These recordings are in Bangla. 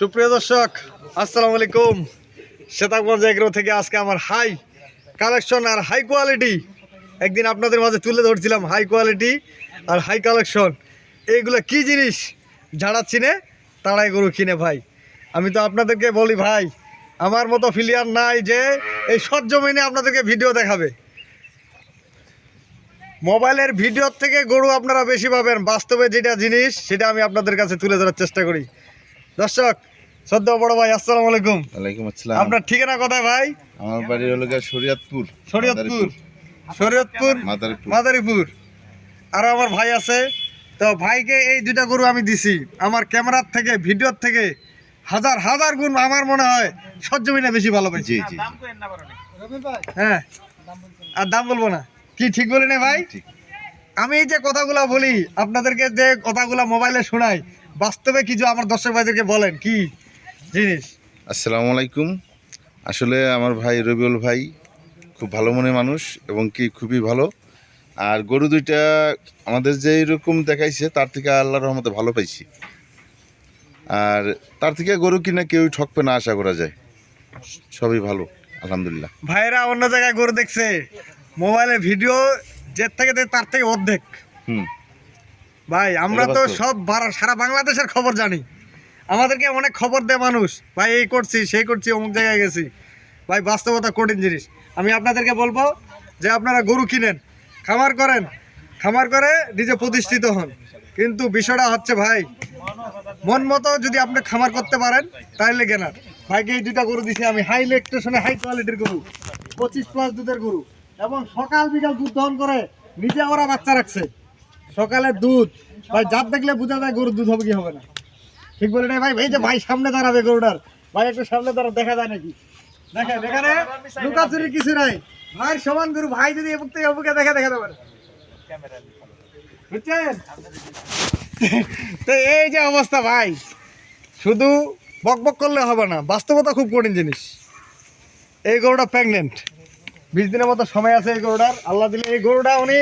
সুপ্রিয় দর্শক, আসসালামু আলাইকুম। শ্বেতাগঞ্জ এগ্রো থেকে আজকে আমার হাই কালেকশন আর হাই কোয়ালিটি। একদিন আপনাদের মাঝে তুলে ধরছিলাম হাই কোয়ালিটি আর হাই কালেকশন। এইগুলো কি জিনিস? যারা চিনে, তারাই গরু কিনে ভাই। আমি তো আপনাদেরকে বলি ভাই, আমার মতো ফিলিয়ার নাই যে এই সরজমিনে আপনাদেরকে ভিডিও দেখাবে। মোবাইলের ভিডিওর থেকে গরু আপনারা বেশি পাবেন। বাস্তবে যেটা জিনিস, সেটা আমি আপনাদের কাছে তুলে ধরার চেষ্টা করি। দর্শক সদ্য বড় ভাই আসসালামু আলাইকুম। ওয়ালাইকুম আসসালাম। আপনার ঠিকানা কোথায় ভাই? আমার বাড়ি হলো শরীয়তপুর শরীয়তপুর। শরীয়তপুর? মাদারীপুর। মাদারীপুর। আর আমার ভাই আছে। তো ভাইকে এই দুইটা গরু আমি দিছি। আমার ক্যামেরার থেকে ভিডিওর থেকে হাজার হাজার গুণ আমার মনে হয় সজ্জমিনে বেশি ভালো পেয়েছি জি জি। হ্যাঁ। আর দাম বলব না। কি ঠিক বলি না ভাই? আমি এই যে কথাগুলো বলি আপনাদেরকে যে কথাগুলো মোবাইলে শোনাই বাস্তবে কিছু আমার দর্শক ভাইদেরকে বলেন কি? জিনিস আসসালামু আলাইকুম। আসলে আমার ভাই রবিউল ভাই খুব ভালো মনে মানুষ এবং কি খুবই ভালো। আর গরু দুইটা আমাদের যে এরকম দেখাইছে তার থেকে আল্লাহর রহমতে ভালো পাইছি। আর তার থেকে গরু কিনা কেউ ঠকবে না আশা করা যায়। সবই ভালো আলহামদুলিল্লাহ। ভাইরা অন্য জায়গায় গরু দেখছে মোবাইলে ভিডিও যে থেকে তার থেকে অর্ধেক। হুম। ভাই আমরা তো সব সারা বাংলাদেশের খবর জানি। আমাদেরকে অনেক খবর দেয় মানুষ। ভাই, এই করছি, সেই করছি, অমুক জায়গায় গেছি। ভাই, বাস্তবতা কঠিন জিনিস। আমি আপনাদেরকে বলব যে আপনারা গরু কিনেন, খামার করেন, খামার করে নিজে প্রতিষ্ঠিত হন। কিন্তু বিষয়টা হচ্ছে, ভাই, মন মতো যদি আপনি খামার করতে পারেন তাহলে কেনার ভাইকে এই দুটা গরু দিছি আমি। হাই ইলেকট্রেশনে হাই কোয়ালিটির গরু। পঁচিশ প্লাস দুধের গরু। এবং সকাল বিকাল দুধ দহন করে নিজে ওরা বাচ্চা রাখছে। সকালে দুধ। ভাই, জাত দেখলে বোঝা যায় গরুর দুধ হবে কি হবে না। ঠিক বলে নাই ভাই? এই যে ভাই সামনে দাঁড়াবে গরুটার। ভাই একটু সামনে দাঁড়া দেখা যায় নাকি? দেখেন, এখানে লুকাচুরি কিছু নাই। ভাইয়ের সমান গরু। ভাই যদি এমুক থেকে অমুকে দেখা দেখাতে পারে বুঝছেন? তো এই যে অবস্থা ভাই, শুধু বক বক করলে হবে না, বাস্তবতা খুব কঠিন জিনিস। এই গরুটা প্রেগনেন্ট বিশ দিনের মতো সময় আছে এই গরুটার। আল্লাহ দিলে এই গরুটা উনি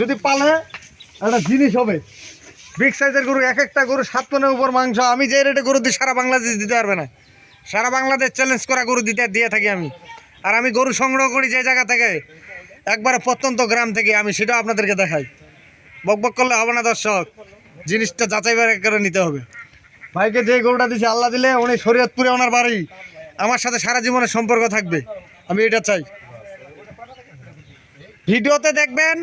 যদি পালে, একটা জিনিস হবে। বিগ সাইজের গরু এক একটা গরু সাত টনের উপর মাংস। আমি যে রেটে গরু দিই, সারা বাংলাদেশ দিতে পারবে না। সারা বাংলাদেশ চ্যালেঞ্জ করা গরু দিতে, দিয়ে থাকি আমি। আর আমি গরু সংগ্রহ করি যে জায়গা থেকে, একবারে প্রত্যন্ত গ্রাম থেকে, আমি সেটাও আপনাদেরকে দেখাই। বক বক করলে হবে না, দর্শক। জিনিসটা যাচাই করে নিতে হবে। ভাইকে যে গরুটা দিছে, আল্লাহ দিলে, উনি শরীয়তপুরে ওনার বাড়ি। আমার সাথে সারা জীবনের সম্পর্ক থাকবে। আমি এটা চাই। ভিডিওতে দেখবেন,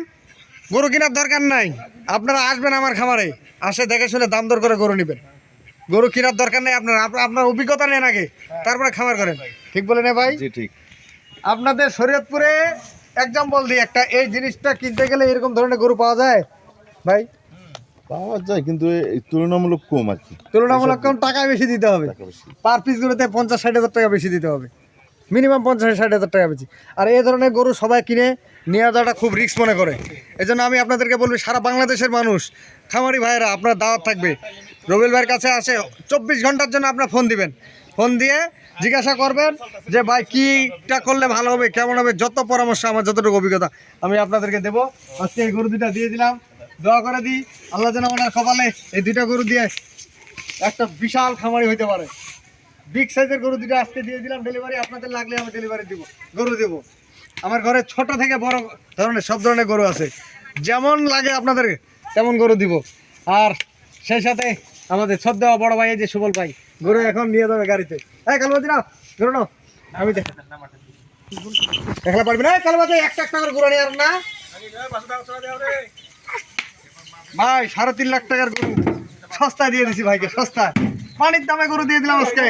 গরু কেনার দরকার নাই। আপনারা আসবেন আমার খামারে আসে দেখে শুনে দাম দর করে গরু নেবেন। গরু কেনার দরকার নেই আপনার আপনার অভিজ্ঞতা নেন আগে তারপরে খামার করেন। ঠিক বলে না ভাই? জি ঠিক। আপনাদের শরীয়তপুরে এক্সাম্পল দিই একটা এই জিনিসটা কিনতে গেলে এরকম ধরনের গরু পাওয়া যায়? ভাই? পাওয়া যায় কিন্তু তুলনামূলক কম আর কি। তুলনামূলক কম টাকা বেশি দিতে হবে। পার পিস গরুতে পঞ্চাশ ষাট হাজার টাকা বেশি দিতে হবে। মিনিমাম পঞ্চাশ ষাট হাজার টাকা বেশি আর এই ধরনের গরু সবাই কিনে, নিয়ে যাওয়াটা খুব রিস্ক মনে করে। এই জন্য আমি আপনাদেরকে বলব, সারা বাংলাদেশের মানুষ, খামারি ভাইয়েরা, আপনার দাওয়াত থাকবে। রবিল ভাইয়ের কাছে আসে, চব্বিশ ঘণ্টার জন্য আপনার ফোন দিবেন। ফোন দিয়ে জিজ্ঞাসা করবেন যে, ভাই, কীটা করলে ভালো হবে, কেমন হবে? যত পরামর্শ, আমার যতটুকু অভিজ্ঞতা, আমি আপনাদেরকে দেবো। আজকে এই গরু দুটা দিয়ে দিলাম। দোয়া করে দিই, আল্লাহ যেন ওনার কপালে এই দুইটা গরু দিয়ে একটা বিশাল খামারি হইতে পারে। বিগ সাইজের গরু দুটো আজকে দিয়ে দিলাম ডেলিভারি আপনাদের লাগলে আমি ডেলিভারি দিব, গরু দেব। আমার ঘরে ছোট থেকে বড় ধরনের, সব ধরনের গরু আছে। যেমন লাগে আপনাদের, তেমন গরু দিব। আর সেই সাথে আমাদের সদ্য বড় ভাই যে সুবল ভাই, গরু এখন নিয়ে যাবে গাড়িতে। হ্যাঁ কালবাজি না গরু নাও। আমি দেখ দেখলে পারবি না? একটা একটা গরু নিয়ে আর না। ভাই, সাড়ে তিন লাখ টাকার গরু। সস্তায় দিয়ে দিছি ভাইকে, সস্তায়। পানির দামে গরু দিয়ে দিলাম আজকে।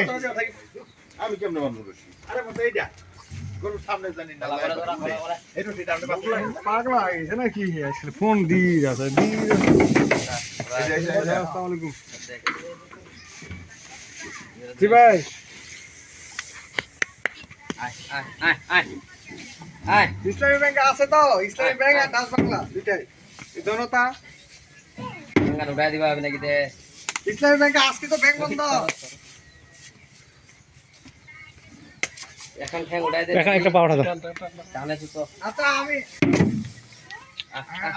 আমি কেমনে মানবো বেশি পাগলা হয়ে গেছে না কি আসলে ফোন দিয়ে যাচ্ছে দিয়ে যাচ্ছে আসসালামু আলাইকুম। জি ভাই। ইসলামী ব্যাংক আছে তো ইসলামী ব্যাংক আর ডাচ বাংলা দুইটাই। এই দোনোটা ইসলামী ব্যাংকে আজকে তো ব্যাংক বন্ধ। এখন ঠ্যাং উঠাই দে। এখন একটা পাওড়া দাও। জানে তো আচ্ছা আমি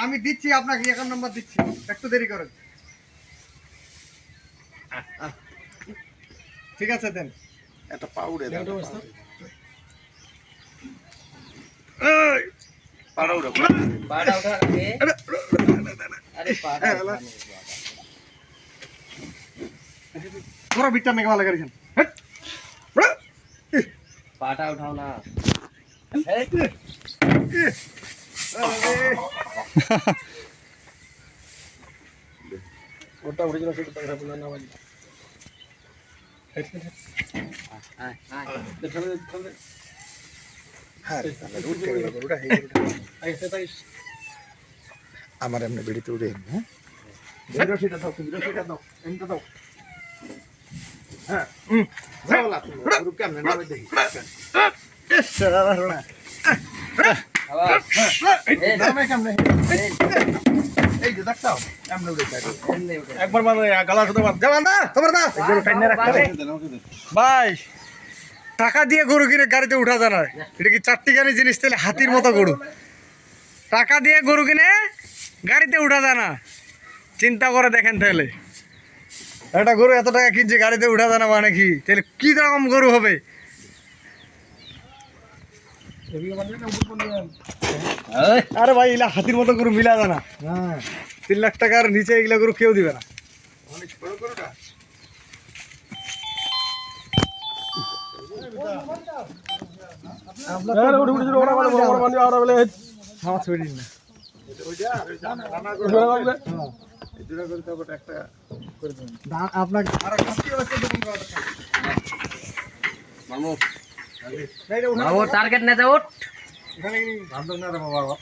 আমি দিচ্ছি আপনাকে এখন নাম্বার দিচ্ছি। একটু দেরি করেন। ঠিক আছে দেন। একটা পাউডে দেন পাউডা উঠা পাউডা উঠা আরে পাউডা পুরো বিটটা মেঘা ভালো করেছেন পাটা উঠাও না। ওটা উড়ে গেল না বাজি হ্যাঁ, আমার এমনি বেড়িতে উড়ে হ্যাঁ? দাও সেটা দাও দাও দাও। একবার মানে গালা শুধু যাবান দা তোমার দা ভাই টাকা দিয়ে গরু কিনে গাড়িতে উঠা যায় না। এটা কি চারটি গাড়ি জিনিস তাহলে হাতির মতো গরু। টাকা দিয়ে গরু কিনে গাড়িতে উঠা যায় না। চিন্তা করে দেখেন তাহলে। একটা গরু এত টাকা কিনছে গাড়িতে উঠা যায় না মানে কি? তাহলে কি রকম গরু হবে? আরে ভাই এগুলা হাতির মতো গরু মিলা যায় না। তিন লাখ টাকার নিচে এগুলা গরু কেউ দিবে না। আমার ছবি দিন না দা- আপনাকে আরও কাছে আছে? দেখুন। কত টাকা। মামু নাই রে, উঠা- মামু টার্গেট না উঠ কি বান্ধব না রে বাবা?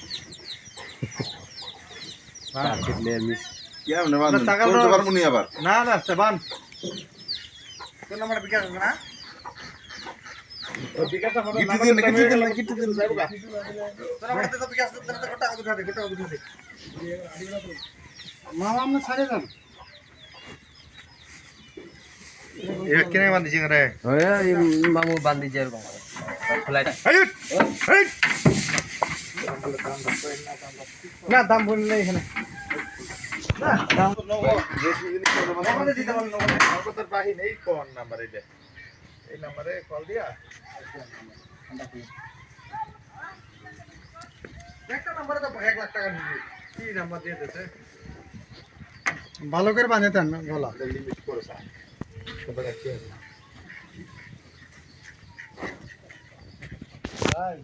টার্গেট নিয়ে মিস কেমনে বান্ধব টাকা করতে দাও। পারব নি আবার? না না সেবান। তোর নাম্বার বিকাশ আছে না? বিকাশটা ফটো গিফট দিন গিফট দিন গিফট দিন। তোর নাম্বারতে তো বিকাশ দিতে না তো টাকা উঠা দে টাকা উঠা দে মামা আপনি ছাড়ে যান। কিনে বান্ধিছি রে? মামু বান্ধি যে এরকম না দাম বললে এখানে। এই নাম্বারে কল দিয়া। একটা নাম্বারে তো এক লাখ টাকা নিবে। কি নাম্বার দিয়ে দিতে ভালো করে বানাতেন গলা। স্যার ভাই